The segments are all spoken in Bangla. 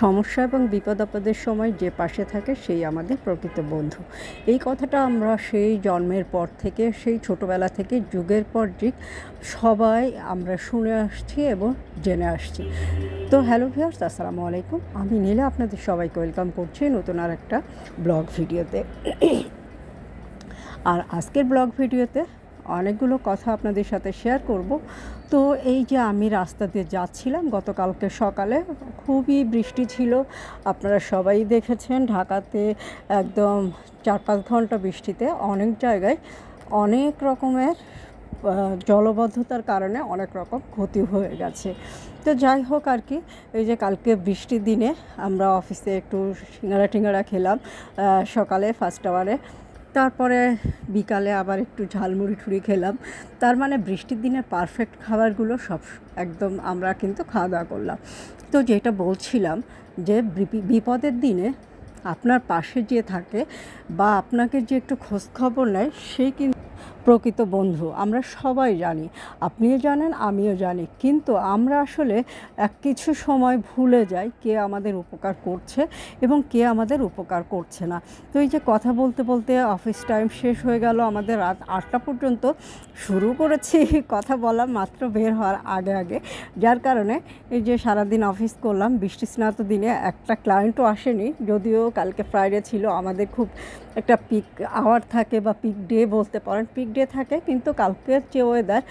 সমস্যা এবং বিপদ আপদের সময় যে পাশে থাকে সেই আমাদের প্রকৃত বন্ধু। এই কথাটা আমরা সেই জন্মের পর থেকে, সেই ছোটোবেলা থেকে, যুগের পর যুগ, সবাই আমরা শুনে আসছি এবং জেনে আসছি। তো হ্যালো ভিউয়ার্স, আসসালামু আলাইকুম। আমি নীলা, আপনাদের সবাইকে ওয়েলকাম করছি নতুন আর একটা ব্লগ ভিডিওতে। আর আজকের ব্লগ ভিডিওতে অনেকগুলো কথা আপনাদের সাথে শেয়ার করব। তো এই যে আমি রাস্তা দিয়ে যাচ্ছিলাম গতকালকে সকালে, খুবই বৃষ্টি ছিল। আপনারা সবাই দেখেছেন ঢাকাতে একদম চার পাঁচ ঘণ্টা বৃষ্টিতে অনেক জায়গায় অনেক রকমের জলবদ্ধতার কারণে অনেক রকম ক্ষতি হয়ে গেছে। তো যাই হোক আর কি, এই যে কালকে বৃষ্টির দিনে আমরা অফিসে একটু সিঙ্গারা টিঙ্গারা খেলাম সকালে ফার্স্ট আওয়ারে তারপরে বিকালে আবার একটু ঝালমুড়ি ঠুড়ি খেলাম। তার মানে বৃষ্টির দিনে পারফেক্ট খাবারগুলো সব একদম আমরা কিন্তু খাওয়া দাওয়া করলাম। তো যেটা বলছিলাম যে বিপি- বিপদের দিনে আপনার পাশে যে থাকে বা আপনাকে যে একটু খোঁজখবর নেয় সেই কিন্তু প্রকৃত বন্ধু, আমরা সবাই জানি। আপনিও জানেন, আমিও জানি। কিন্তু আমরা আসলে এক কিছু সময় ভুলে যাই কে আমাদের উপকার করছে এবং কে আমাদের উপকার করছে না। তো এই যে কথা বলতে বলতে অফিস টাইম শেষ হয়ে গেল, আমাদের রাত আটটা পর্যন্ত শুরু করেছি কথা বলা মাত্র বের হওয়ার আগে আগে। যার কারণে এই যে সারাদিন অফিস করলাম, বৃষ্টি স্নাত দিনে একটা ক্লায়েন্টও আসেনি, যদিও কালকে ফ্রাইডে ছিল, আমাদের খুব একটা পিক আওয়ার থাকে বা পিক ডে বলতে পারেন। পিক ডে থাকে, কিন্তু কালকের যে ওয়েদার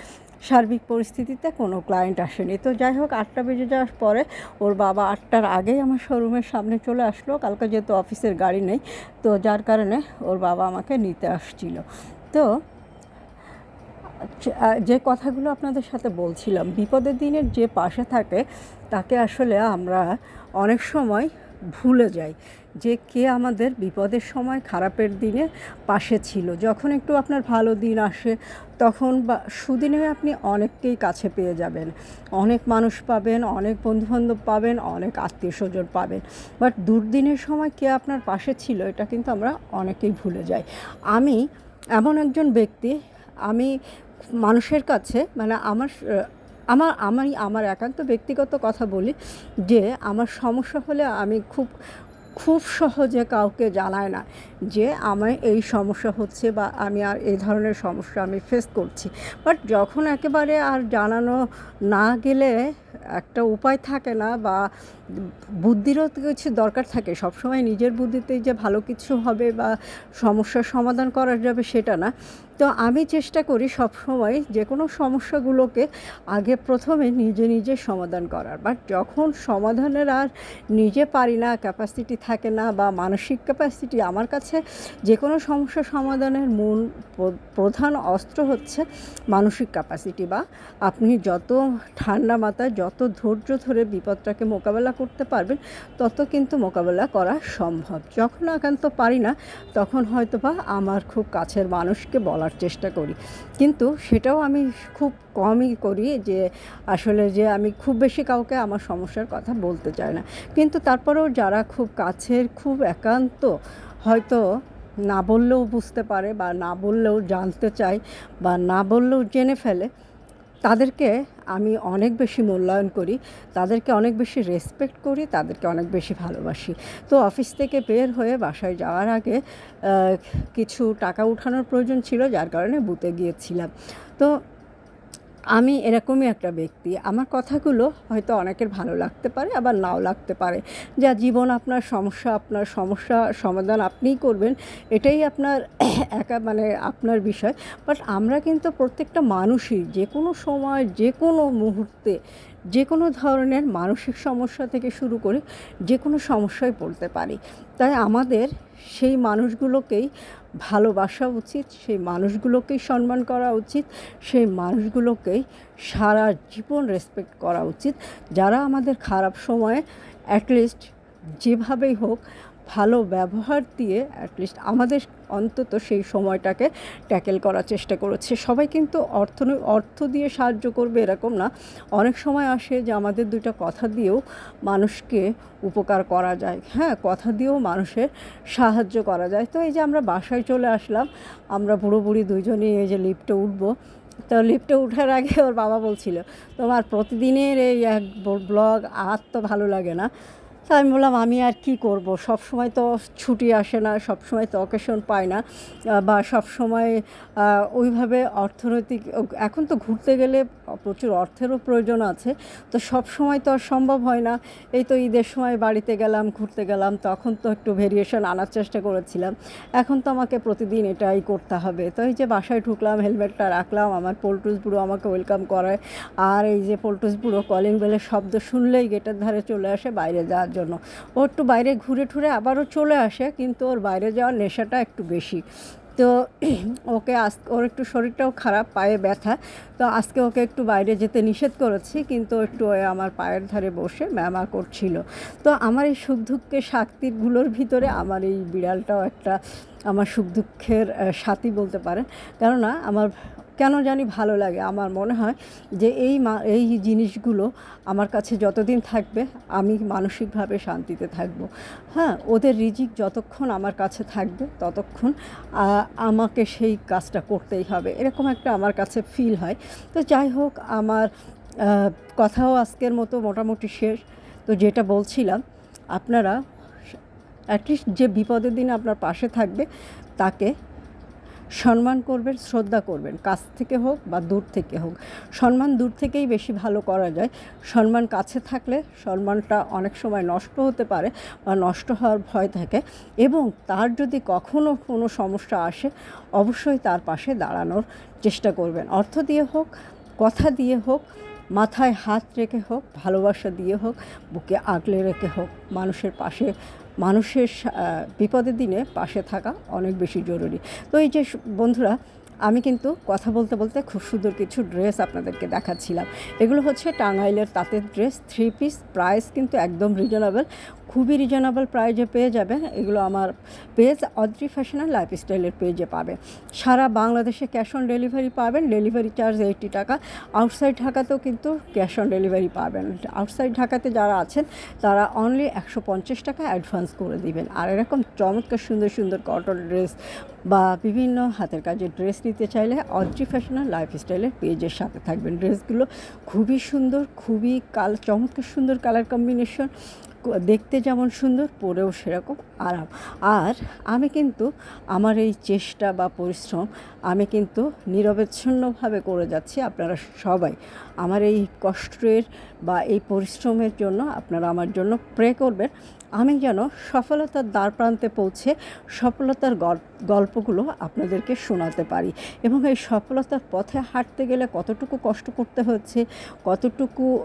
সার্বিক পরিস্থিতিতে কোনো ক্লায়েন্ট আসেনি। তো যাই হোক, আটটা বেজে যাওয়ার পরে ওর বাবা আটটার আগেই আমার শোরুমের সামনে চলে আসলো। কালকে যেহেতু অফিসের গাড়ি নেই, তো যার কারণে ওর বাবা আমাকে নিতে আসছিল। তো যে- কথাগুলো আপনাদের সাথে বলছিলাম, বিপদের দিনের যে পাশে থাকে, তাকে আসলে আমরা অনেক সময় ভুলে যাই যে কে আমাদের বিপদের সময় খারাপের দিনে পাশে ছিল। যখন একটু আপনার ভালো দিন আসে, তখন বা সুদিনে আপনি অনেককেই কাছে পেয়ে যাবেন। অনেক মানুষ পাবেন, অনেক বন্ধুবান্ধব পাবেন, অনেক আত্মীয় স্বজন পাবেন। বাট দুর্দিনের সময় কে আপনার পাশে ছিল, এটা কিন্তু আমরা অনেকেই ভুলে যাই। আমি এমন একজন ব্যক্তি, আমি মানুষের কাছে মানে আমার আমার, আমি, আমার একান্ত ব্যক্তিগত কথা বলি যে আমার সমস্যা হলে আমি খুব খুব সহজে কাউকে জানায় না যে আমার এই সমস্যা হচ্ছে বা আমি আর এই ধরনের সমস্যা আমি ফেস করছি। বাট যখন একেবারে আর জানানো না গেলে একটা উপায় থাকে না বা বুদ্ধিরও কিছু দরকার থাকে। সবসময় নিজের বুদ্ধিতেই যে ভালো কিছু হবে বা সমস্যার সমাধান করা যাবে সেটা না। তো আমি চেষ্টা করি সবসময় যে কোনো সমস্যাগুলোকে আগে প্রথমে নিজে নিজে সমাধান করার। বাট যখন সমাধানের আর নিজে পারি না ক্যাপাসিটি থাকে না বা মানসিক ক্যাপাসিটি আমার কাছে যে কোনো সমস্যা সমাধানের মূল প্র- প্রধান অস্ত্র হচ্ছে মানসিক ক্যাপাসিটি বা আপনি যত ঠান্ডা মাথায়, যত ধৈর্য ধরে বিপদটাকে মোকাবেলা করতে পারবেন, তত কিন্তু মোকাবেলা করা সম্ভব। যখন একান্ত পারি না, তখন হয়তো বা আমার খুব কাছের মানুষকে বলার চেষ্টা করি। কিন্তু সেটাও আমি খুব কমই করি যে, আসলে যে আমি খুব বেশি কাউকে আমার সমস্যার কথা বলতে চাই না। কিন্তু তারপরেও যারা খুব কাছের, খুব একান্ত, হয়তো না বললেও বুঝতে পারে বা না বললেও জানতে চায় বা না বললেও জেনে ফেলে, তাদেরকে আমি অনেক বেশি মূল্যায়ন করি, তাদেরকে অনেক বেশি রেসপেক্ট করি, তাদেরকে অনেক বেশি ভালোবাসি। তো অফিস থেকে বের হয়ে বাসায় যাওয়ার আগে কিছু টাকা উঠানোর প্রয়োজন ছিল, যার কারণে বুতে গিয়েছিলাম। তো আমি এরকমই একটা ব্যক্তি। আমার কথাগুলো হয়তো অনেকের ভালো লাগতে পারে, আবার নাও লাগতে পারে। যা জীবন আপনার সমস্যা আপনার সমস্যা সমাধান আপনিই করবেন, এটাই আপনার একা মানে আপনার বিষয়। বাট আমরা কিন্তু প্রত্যেকটা মানুষই যে কোনো সময় যে কোনো মুহূর্তে যে কোনো ধরনের মানসিক সমস্যা থেকে শুরু করে যে কোনো সমস্যায় পড়তে পারি। তাই আমাদের সেই মানুষগুলোকেই ভালোবাসা উচিত, সেই মানুষগুলোকেই সম্মান করা উচিত, সেই মানুষগুলোকেই সারা জীবন রেসপেক্ট করা উচিত। যারা আমাদের খারাপ সময়ে অ্যাটলিস্ট যেভাবেই হোক ভালো ব্যবহার দিয়ে অ্যাটলিস্ট আমাদের অন্তত সেই সময়টাকে ট্যাকেল করার চেষ্টা করেছে। সবাই কিন্তু অর্থ অর্থ দিয়ে সাহায্য করবে এরকম না। অনেক সময় আসে যে আমাদের দুইটা কথা দিয়েও মানুষকে উপকার করা যায়। হ্যাঁ কথা দিয়েও মানুষের সাহায্য করা যায়। তো এই যে আমরা বাসায় চলে আসলাম, আমরা বুড়ো বুড়ি দুইজনই এই যে লিফটে উঠবো। তো লিফটে উঠার আগে ওর বাবা বলছিল, তোমার প্রতিদিনের এই এক ব্লগ আর তো ভালো লাগে না। তো আমি বললাম, আমি আর কি করব? সব সময় তো ছুটি আসে না সব সময় তো অকেশন পায় না বা সব সময় ওইভাবে অর্থনৈতিক, এখন তো ঘুরতে গেলে প্রচুর অর্থেরও প্রয়োজন আছে। তো সব সময় তো আর সম্ভব হয় না। এই তো ঈদের সময় বাড়িতে গেলাম, ঘুরতে গেলাম, তখন তো একটু ভেরিয়েশন আনার চেষ্টা করেছিলাম। এখন তো আমাকে প্রতিদিন এটাই করতে হবে। তো এই যে বাসায় ঢুকলাম হেলমেটটা রাখলাম, আমার পোল্টুস বুড়ো আমাকে ওয়েলকাম করায়। আর এই যে পোল্টুস বুড়ো কলিং বেলের শব্দ শুনলেই গেটের ধারে চলে আসে বাইরে যাওয়ার জন্য। ও একটু বাইরে ঘুরে ঠুরে আবারও চলে আসে, কিন্তু ওর বাইরে যাওয়ার নেশাটা একটু বেশি। তো ওকে আজ, ওর একটু শরীরটাও খারাপ, পায়ে ব্যথা। তো আজকে ওকে একটু বাইরে যেতে নিষেধ করেছি, কিন্তু একটু আমার পায়ের ধারে বসে ম্যামা করছিল। তো আমার এই সুখ দুঃখের শাক্তিগুলোর ভিতরে আমার এই বিড়ালটাও একটা, আমার সুখ দুঃখের সাথী বলতে পারেন। কেননা আমার কেন জানি ভালো লাগে? আমার মনে হয় যে এই মা, এই জিনিসগুলো আমার কাছে যতদিন থাকবে, আমি মানসিকভাবে শান্তিতে থাকব। হ্যাঁ ওদের রিজিক যতক্ষণ আমার কাছে থাকবে, ততক্ষণ আমাকে সেই কাজটা করতেই হবে। এরকম একটা আমার কাছে ফিল হয়। তো যাই হোক, আমার কথাও আজকের মতো মোটামুটি শেষ। তো যেটা বলছিলাম, আপনারা অ্যাটলিস্ট যে বিপদের দিন আপনার পাশে থাকবে, তাকে সম্মান করবেন, শ্রদ্ধা করবেন, কাছ থেকে হোক বা দূর থেকে হোক। সম্মান দূর থেকেই বেশি ভালো করা যায়। সম্মান কাছে থাকলে সম্মানটা অনেক সময় নষ্ট হতে পারে বা নষ্ট হওয়ার ভয় থাকে এবং তার যদি কখনও কোনো সমস্যা আসে, অবশ্যই তার পাশে দাঁড়ানোর চেষ্টা করবেন। অর্থ দিয়ে হোক, কথা দিয়ে হোক, মাথায় হাত রেখে হোক, ভালোবাসা দিয়ে হোক, বুকে আগলে রেখে হোক, মানুষের পাশে মানুষের বিপদের দিনে পাশে থাকা অনেক বেশি জরুরি। তো এই যে বন্ধুরা, আমি কিন্তু কথা বলতে বলতে খুব সুন্দর কিছু ড্রেস আপনাদেরকে দেখাচ্ছিলাম। এগুলো হচ্ছে টাঙ্গাইলের তাঁতের ড্রেস থ্রি পিস প্রাইস কিন্তু একদম রিজনেবল খুবই রিজনেবল প্রাইজে পেয়ে যাবে এগুলো আমার পেজ অদ্রি ফ্যাশনাল লাইফস্টাইলের পেজে পাবে। সারা বাংলাদেশে ক্যাশ অন ডেলিভারি পাবেন। ডেলিভারি চার্জ এইটি টাকা। আউটসাইড ঢাকাতেও কিন্তু ক্যাশ অন ডেলিভারি পাবেন। আউটসাইড ঢাকাতে যারা আছেন, তারা অনলি একশো পঞ্চাশ টাকা অ্যাডভান্স করে দিবেন। আর এরকম চমৎকার, সুন্দর সুন্দর কটন ড্রেস বা বিভিন্ন হাতের কাজের ড্রেস নিতে চাইলে অদ্রি ফ্যাশন ফ্যাশনাল লাইফস্টাইলের পেজের সাথে থাকবেন। ড্রেসগুলো খুবই সুন্দর, খুবই কাল, চমৎকার, সুন্দর কালার কম্বিনেশন দেখতে যেমন সুন্দর, পরেও সেরকম আরাম। আর আমি কিন্তু আমার এই চেষ্টা বা পরিশ্রম আমি কিন্তু নিরবচ্ছিন্নভাবে করে যাচ্ছি আপনারা সবাই। আমার এই কষ্টের বা এই পরিশ্রমের জন্য আপনারা আমার জন্য প্রে করবেন। আমি যেন সফলতার দ্বার প্রান্তে পৌঁছে সফলতার গল- গল্পগুলো আপনাদেরকে শোনাতে পারি। এবং এই সফলতার পথে হাঁটতে গেলে কতটুকু কষ্ট করতে হচ্ছে, কতটুকু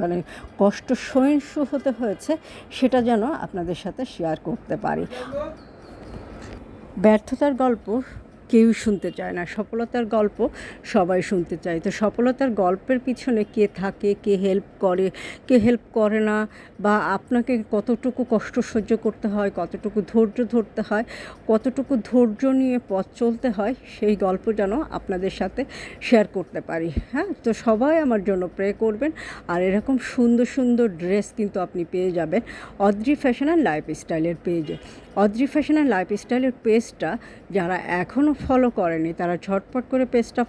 মানে কষ্ট সহিষ্ণু হতে হয়েছে সেটা যেন আপনাদের সাথে শেয়ার করতে পারি। ব্যর্থতার গল্প কেউই শুনতে চায় না। সফলতার গল্প সবাই শুনতে চায়। তো সফলতার গল্পের পিছনে কে থাকে, কে হেল্প করে, কে হেল্প করে না বা আপনাকে কতটুকু কষ্ট সহ্য করতে হয়, কতটুকু ধৈর্য ধরতে হয়, কতটুকু ধৈর্য নিয়ে পথ চলতে হয়, সেই গল্প যেন আপনাদের সাথে শেয়ার করতে পারি। হ্যাঁ? তো সবাই আমার জন্য প্রে করবেন। আর এরকম সুন্দর সুন্দর ড্রেস কিন্তু আপনি পেয়ে যাবেন। অদ্রি ফ্যাশন অ্যান্ড লাইফ স্টাইলের পেজে অদ্রি ফ্যাশনের অ্যান্ড লাইফ স্টাইলের পেজটা যারা এখনও ফলো করেনি, তারা ঝটপট করে পেজটা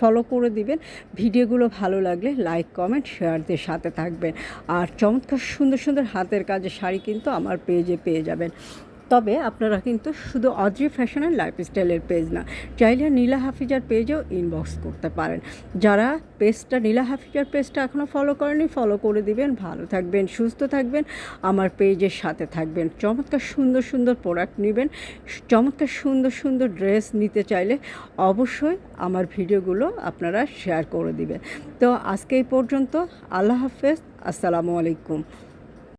ফলো করে দিবেন। ভিডিওগুলো ভালো লাগলে লাইক কমেন্ট শেয়ারদের সাথে থাকবেন। আর চমৎকার সুন্দর সুন্দর হাতের কাজের শাড়ি কিন্তু আমার পেজে পেয়ে যাবেন। তবে আপনারা কিন্তু শুধু অদ্রি ফ্যাশন অ্যান্ড লাইফস্টাইলের পেজ না, চাইলে নীলা হাফিজার পেজেও ইনবক্স করতে পারেন। যারা পেজটা, নীলা হাফিজার পেজটা এখনও ফলো করেনি ফলো করে দিবেন। ভালো থাকবেন, সুস্থ থাকবেন, আমার পেজের সাথে থাকবেন। চমৎকার, সুন্দর সুন্দর প্রোডাক্ট নেবেন, চমৎকার, সুন্দর সুন্দর ড্রেস নিতে চাইলে অবশ্যই আমার ভিডিওগুলো আপনারা শেয়ার করে দিবেন। তো আজকে এই পর্যন্ত, আল্লাহ হাফেজ, আসসালামু আলাইকুম।